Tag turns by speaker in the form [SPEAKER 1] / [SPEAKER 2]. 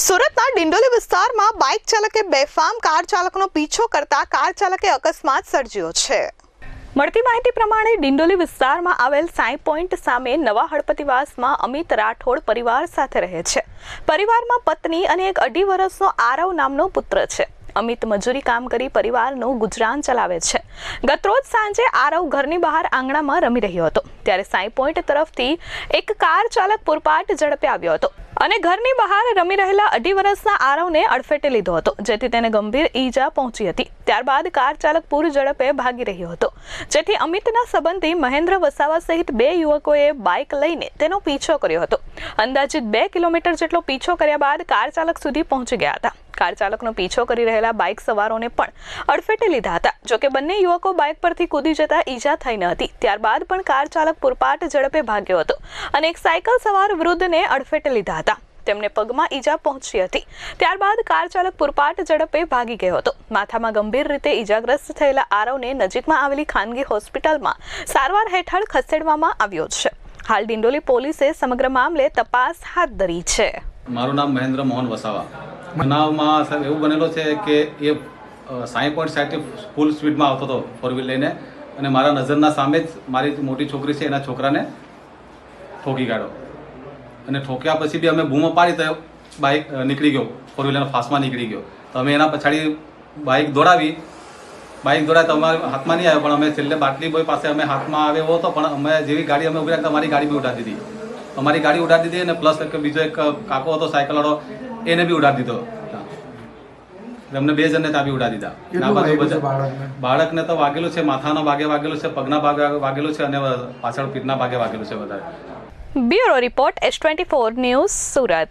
[SPEAKER 1] સુરતના ડિંડોલી વિસ્તારમાં બાઇક ચાલકે બેફામ કાર ચાલકનો પીછો કરતા કાર ચાલકે અકસ્માત સર્જ્યો છે. મળતી માહિતી પ્રમાણે ડિંડોલી વિસ્તારમાં આવેલ સાઈ પોઈન્ટ સામે નવા હળપતિવાસમાં અમિત રાઠોડ પરિવાર સાથે રહે છે. પરિવારમાં પત્ની અને એક અઢી વર્ષનો આરવ નામનો પુત્ર છે. અમિત મજૂરી કામ કરી પરિવારનું ગુજરાન ચલાવે છે. ગતરોજ સાંજે આરવ ઘરની બહાર આંગણામાં રમી રહ્યો હતો. ત્યારે સાઈ પોઈન્ટ તરફથી એક કાર ચાલક પૂરપાટ ઝડપે આવ્યો હતો અને ઘરની બહાર રમી રહેલા અઢી વર્ષના આરવને અડફેટે લીધો હતો, જેથી તેને ગંભીર ઈજા પહોંચી હતી. ત્યારબાદ કાર ચાલક પૂર ઝડપે ભાગી રહ્યો હતો. જેથી અમિતના સંબંધી મહેન્દ્ર વસાવા સહિત બે યુવકોએ બાઇક લઈને તેનો પીછો કર્યો હતો. અંદાજિત બે કિલોમીટર જેટલો પીછો કર્યા બાદ કાર ચાલક સુધી પહોંચી ગયા હતા. કાર ચાલકનો પીછો કરી રહેલા બાઇક સવારોને પણ અડફેટે લીધા હતા. જોકે બંને યુવકો બાઇક પરથી કૂદી જતા ઈજા થઈ ન હતી. ત્યારબાદ પણ કાર ચાલક પૂરપાટ ઝડપે ભાગ્યો હતો અને એક સાયકલ સવાર વૃદ્ધને અડફેટે લીધા હતા. તેમને પગમાં ઈજા પહોંચી હતી. ત્યારબાદ કાર ચાલક પુરપાટ ઝડપે ભાગી ગયો હતો. માથામાં ગંભીર રીતે ઈજાગ્રસ્ત થયેલા આરવને નજીકમાં આવેલી ખાનગી હોસ્પિટલમાં સારવાર હેઠળ ખસેડવામાં આવ્યો છે. હાલ ડિંડોલી પોલીસે સમગ્ર મામલે તપાસ હાથ ધરી છે.
[SPEAKER 2] મારું નામ મહેન્દ્ર મોહન વસાવા. બનાવમાં સાહેબ એવું બનેલો છે કે એ સાઈ પોઈન્ટ સાઈડથી ફૂલ સ્પીડમાં આવતો હતો ફોર વ્હીલ લઈને. અને મારા નજરના સામે જ મારી મોટી છોકરી છે, એના છોકરાને ઠોકી કાઢ્યો. અને ઠોક્યા પછી બી અમે બૂમો પાડી તો બાઇક નીકળી ગયો. ફોર વ્હીલરના ફાસ્ટમાં નીકળી ગયો. તો અમે એના પછાડી બાઇક દોડાવી. બાઇક દોડાય તો અમારે હાથમાં નહીં આવ્યો, પણ અમે છેલ્લે બાટલી બોય પાસે અમે હાથમાં આવ્યો હતો, પણ અમે જેવી ગાડી અમે ઊભી રાખતા અમારી ગાડી બી ઉડાડી દીધી. અમારી ગાડી ઉડાડી દીધી અને પ્લસ એક બીજો એક કાકો હતો સાયકલવાળો એને બી ઉડાડી દીધો. તમને બે જણને ત્યાં બી ઉડાડી દીધા. આ બાજુ બધા બાળકને? તો વાગેલું છે માથાના ભાગે વાગેલું છે પગના ભાગે વાગેલું છે અને પાછળ પીઠના ભાગે વાગેલું છે વધારે
[SPEAKER 1] bureau report S twenty four news Surat.